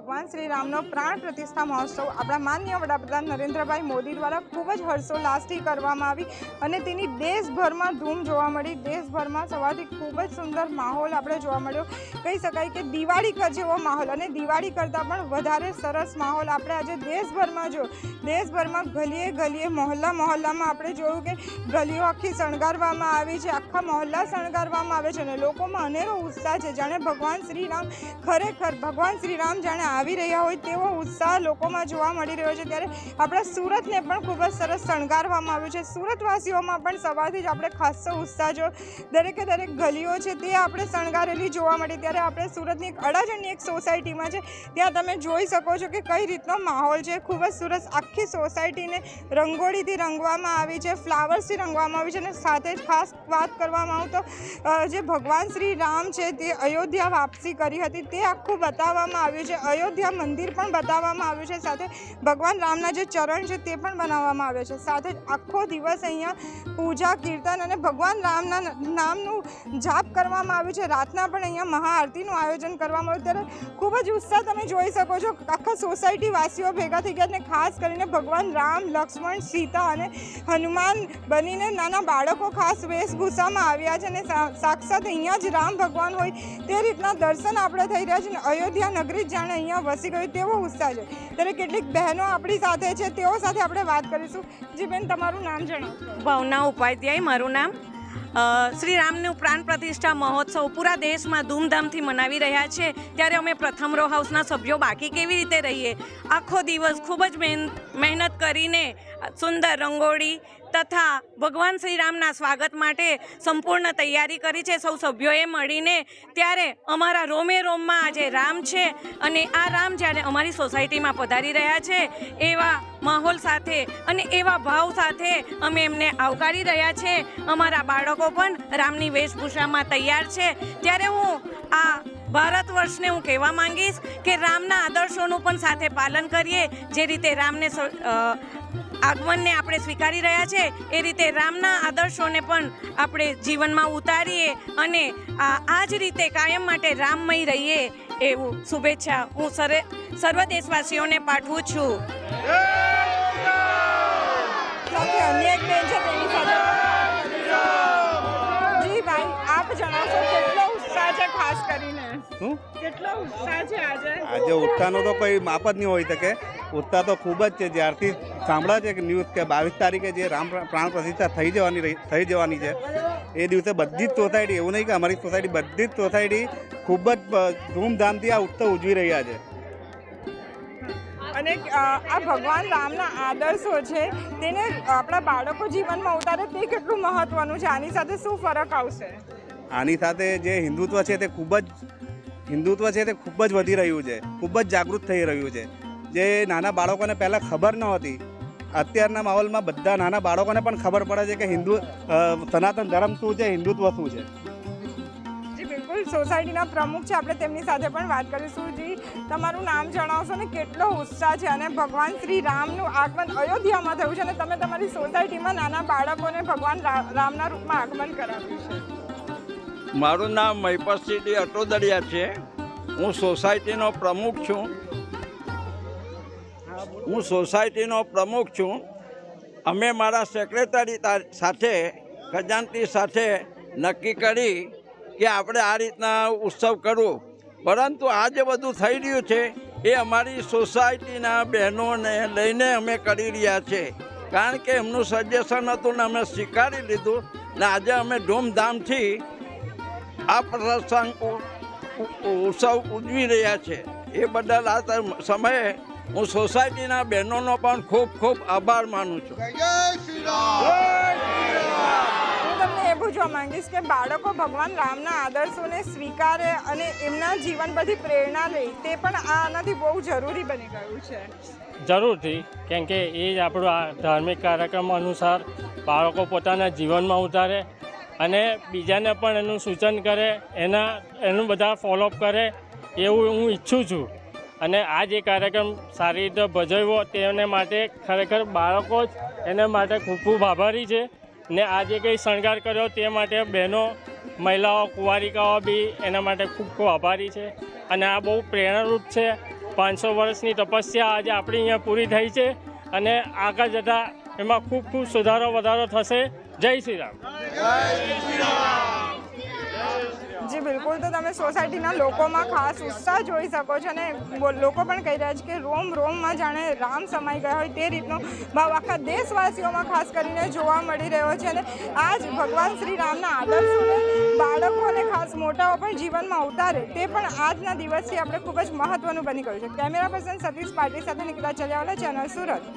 ભગવાન શ્રી રામનો પ્રાણ પ્રતિષ્ઠા મહોત્સવ આપણા માન્ય વડાપ્રધાન નરેન્દ્રભાઈ મોદી દ્વારા ખૂબ જ હર્ષોલ્લાસથી કરવામાં આવી અને તેની દેશભરમાં ધૂમ જોવા મળી. દેશભરમાં સવારથી ખૂબ જ સુંદર માહોલ આપણે જોવા મળ્યો. કહી શકાય કે દિવાળી કર જેવો માહોલ અને દિવાળી કરતાં પણ વધારે સરસ માહોલ આપણે આજે દેશભરમાં જો, દેશભરમાં ગલીએ ગલીએ, મહોલ્લા મહોલ્લામાં આપણે જોયું કે ગલીઓ આખી શણગારવામાં આવી છે, આખા મહોલ્લા શણગારવામાં આવે છે અને લોકોમાં અનેરો ઉત્સાહ છે. જાણે ભગવાન શ્રી રામ ખરેખર, ભગવાન શ્રી રામ જાણે આવી રહ્યા હોય તેવો ઉત્સાહ લોકોમાં જોવા મળી રહ્યો છે. ત્યારે આપણા સુરતને પણ ખૂબ જ સરસ શણગારવામાં આવ્યું છે. સુરતવાસીઓમાં પણ સવારથી જ આપણે ખાસો ઉત્સાહ જો દરેકે દરેક ગલીઓ છે તે આપણે શણગારેલી જોવા મળી. ત્યારે આપણે સુરતની એક અડાજણની એક સોસાયટીમાં છે. ત્યાં તમે જોઈ શકો છો કે કઈ રીતનો માહોલ છે. ખૂબ જ સરસ આખી સોસાયટીને રંગોળીથી રંગવામાં આવી છે, ફ્લાવર્સથી રંગવામાં આવી છે અને સાથે જ ખાસ વાત કરવામાં આવું તો જે ભગવાન શ્રી રામ છે તે અયોધ્યા વાપસી કરી હતી. તે આખું બતાવવામાં આવ્યું છે. અયોધ્યા મંદિર પણ બતાવવામાં આવ્યું છે. સાથે ભગવાન રામના જે ચરણ છે તે પણ બનાવવામાં આવ્યા છે. સાથે આખો દિવસ અહીંયા પૂજા, કીર્તન અને ભગવાન રામના નામનું જાપ કરવામાં આવ્યું છે. રાતના પણ અહીંયા મહાઆરતીનું આયોજન કરવામાં આવ્યું. ત્યારે ખૂબ જ ઉત્સાહ તમે જોઈ શકો છો, આખા સોસાયટી વાસીઓ ભેગા થઈ ગયા અને ખાસ કરીને ભગવાન રામ, લક્ષ્મણ, સીતા અને હનુમાન બનીને નાના બાળકો ખાસ વેશભૂષામાં આવ્યા છે અને સાક્ષાત અહીંયા જ રામ ભગવાન હોય તે રીતના દર્શન આપણે થઈ રહ્યા છે અને અયોધ્યા નગરી જાણે અહીંયા વસી ગયું તેવો ઉત્સાહ છે. ત્યારે કેટલીક બહેનો આપણી સાથે છે, તેઓ સાથે આપણે વાત કરીશું. જી બેન તમારું નામ જણાવો. ભાવના ઉપાધ્યાય, મારું નામ શ્રી રામનું પ્રાણ પ્રતિષ્ઠા મહોત્સવ પૂરા દેશમાં ધૂમધામથી મનાવી રહ્યા છે. ત્યારે અમે પ્રથમ રો હાઉસના સભ્યો બાકી કેવી રીતે રહીએ? આખો દિવસ ખૂબ જ મહેન- મહેનત કરીને સુંદર રંગોળી તથા ભગવાન શ્રી રામના સ્વાગત માટે સંપૂર્ણ તૈયારી કરી છે. સૌ સભ્યોએ મળીને ત્યારે અમારા રોમે રોમમાં આજે રામ છે અને આ રામ જ્યારે અમારી સોસાયટીમાં પધારી રહ્યા છે, એવા માહોલ સાથે અને એવા ભાવ સાથે અમે એમને આવકારી રહ્યા છે. અમારા બાળકો પણ રામની વેશભૂષામાં તૈયાર છે. ત્યારે હું આ ભારત વર્ષને હું કહેવા માંગીશ કે રામના આદર્શોનું પણ સાથે પાલન કરીએ. જે રીતે રામને સ- આગમનને આપણે સ્વીકારી રહ્યા છે એ રીતે રામના આદર્શોને પણ આપણે જીવનમાં ઉતારીએ અને આ આ જ રીતે કાયમ માટે રામમય રહીએ એવું શુભેચ્છા હું સરે સર્વ દેશવાસીઓને પાઠવું છું. અન્ય એક બેન છે તેની કરીને. શું કેટલો ઉત્સાહ છે આજે? આજે ઉત્સાહનો તો કોઈ માપ જ નહીં હોઈ શકે. ઉત્સાહ તો ખૂબ જ છે. જ્યારથી સાંભળ્યા છે કે ન્યૂઝ કે બાવીસ તારીખે જે રામ પ્રાણ પ્રતિષ્ઠા થઈ જવાની થઈ જવાની છે એ દિવસે બધી જ સોસાયટી એવું નહીં કે અમારી સોસાયટી બધી જ સોસાયટી ખૂબ જ ધૂમધામથી આ ઉત્સવ ઉજવી રહ્યા છે. અને આ ભગવાન રામના આદર્શો છે તેને આપણા બાળકો જીવનમાં ઉતારે તે કેટલું મહત્વનું છે? આની સાથે શું ફરક આવશે? આની સાથે જે હિન્દુત્વ છે તે ખૂબ જ હિન્દુત્વ છે તે ખૂબ જ વધી રહ્યું છે, ખૂબ જ જાગૃત થઈ રહ્યું છે. જે નાના બાળકોને પહેલાં ખબર નહોતી અત્યારના માહોલમાં બધા નાના બાળકોને પણ ખબર પડે છે કે હિન્દુ સનાતન ધર્મ શું છે, હિન્દુત્વ શું છે. બિલકુલ. સોસાયટીના પ્રમુખ છે. આપણે તેમની સાથે પણ વાત કરીશું. જી, તમારું નામ જણાવશો ને? કેટલો ઉત્સાહ છે અને ભગવાન શ્રી રામનું આગમન અયોધ્યામાં થયું છે અને તમે તમારી સોસાયટીમાં નાના બાળકોને ભગવાન રામના રૂપમાં આગમન કરાવ્યું છે. મારું નામ મહિપતસિંહ અટોદરિયા છે. હું સોસાયટીનો પ્રમુખ છું. હું સોસાયટીનો પ્રમુખ છું. અમે મારા સેક્રેટરી સાથે ખજાનતી સાથે નક્કી કરી કે આપણે આ રીતના ઉત્સવ કરવો. પરંતુ આ જે બધું થઈ રહ્યું છે એ અમારી સોસાયટીના બહેનોને લઈને અમે કરી રહ્યા છે. કારણ કે એમનું સજેશન હતું ને અમે સ્વીકારી લીધું ને આજે અમે ધૂમધામથી આ પ્રસંગ ઉત્સવ ઉજવી રહ્યા છે. એ બદલ આ સમયે હું સોસાયટીના બહેનોનો પણ ખૂબ ખૂબ આભાર માનું છું. હું તમને એ પૂછવા માંગીશ કે બાળકો ભગવાન રામના આદર્શોને સ્વીકારે અને એમના જીવન પરથી પ્રેરણા લે તે પણ આનાથી બહુ જરૂરી બની ગયું છે. જરૂરથી કેમ કે એ જ આપણો આ ધાર્મિક કાર્યક્રમ અનુસાર બાળકો પોતાના જીવનમાં ઉતારે અને બીજાને પણ એનું સૂચન કરે, એના, એનું બધા ફોલોઅપ કરે, એવું હું ઈચ્છું છું. અને આ જે કાર્યક્રમ સારી રીતે ભજવ્યો તેને માટે ખરેખર બાળકો જ એને માટે ખૂબ ખૂબ આભારી છે. ને આ જે કંઈ શણગાર કર્યો તે માટે બહેનો, મહિલાઓ, કુંવારિકાઓ બી એના માટે ખૂબ ખૂબ આભારી છે. અને આ બહુ પ્રેરણારૂપ છે. પાંચસો વર્ષની તપસ્યા આજે આપણી અહીંયા પૂરી થઈ છે. અને આગળ જતાં એમાં ખૂબ ખૂબ સુધારો વધારો થશે. જય શ્રી રામ. જી, બિલકુલ તો તમે સોસાયટીના લોકોમાં ખાસ ઉત્સાહ જોઈ શકો છો અને લોકો પણ કહી રહ્યા છે કે રોમ રોમમાં જાણે રામ સમાઈ ગયા હોય તે રીતનો ભાવ આખા દેશવાસીઓમાં ખાસ કરીને જોવા મળી રહ્યો છે અને આ જ ભગવાન શ્રી રામના આદર્શોને બાળકો અને ખાસ મોટાઓ પણ જીવનમાં ઉતારે તે પણ આજના દિવસથી આપણે ખૂબ જ મહત્વનું બની ગયું છે. કેમેરા પર્સન સતીશ પાટીલ સાથે નિકિતા ચલાવેલા ચેનલ સુરત.